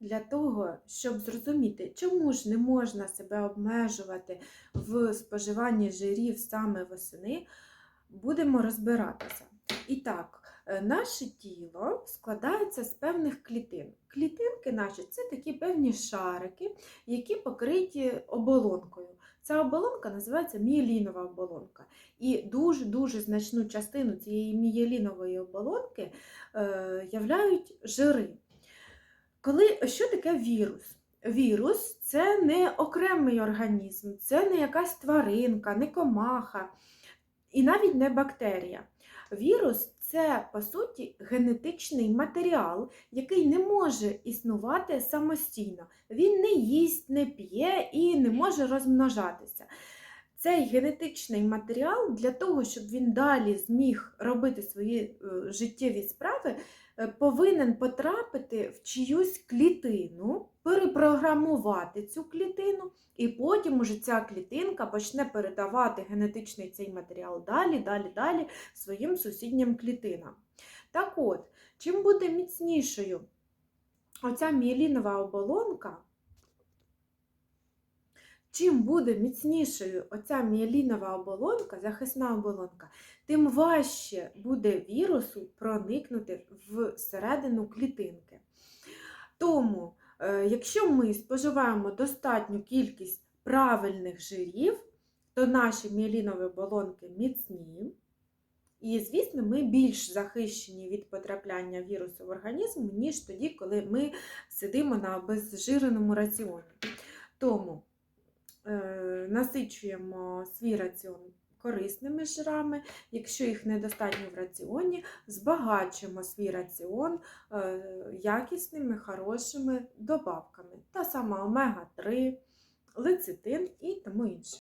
для того, щоб зрозуміти, чому ж не можна себе обмежувати в споживанні жирів саме восени, будемо розбиратися. І так, е, наше тіло складається з певних клітин. Клітинки наші це такі певні шарики, які покриті оболонкою. Ця оболонка називається мієлінова оболонка. І дуже-дуже значну частину цієї мієлінової оболонки е, являють жири. Коли, що таке вірус? Вірус це не окремий організм, це не якась тваринка, не комаха і навіть не бактерія. Вірус це, по суті, генетичний матеріал, який не може існувати самостійно. Він не їсть, не п'є і не може розмножатися. Цей генетичний матеріал для того, щоб він далі зміг робити свої е, життєві справи, е, повинен потрапити в чиюсь клітину, перепрограмувати цю клітину, і потім уже ця клітинка почне передавати генетичний цей матеріал далі, далі, далі своїм сусіднім клітинам. Так от, чим буде міцнішою оця мієлінова оболонка, чим буде міцнішою оця мієлінова оболонка, захисна оболонка, тим важче буде вірусу проникнути всередину клітинки. Тому, е, якщо ми споживаємо достатню кількість правильних жирів, то наші мієлінові оболонки міцні. І, звісно, ми більш захищені від потрапляння вірусу в організм, ніж тоді, коли ми сидимо на обезжиреному раціоні. Тому насичуємо свій раціон корисними жирами, якщо їх недостатньо в раціоні, збагачуємо свій раціон е, якісними, хорошими добавками. Та сама омега-3, лецитин і тому інше.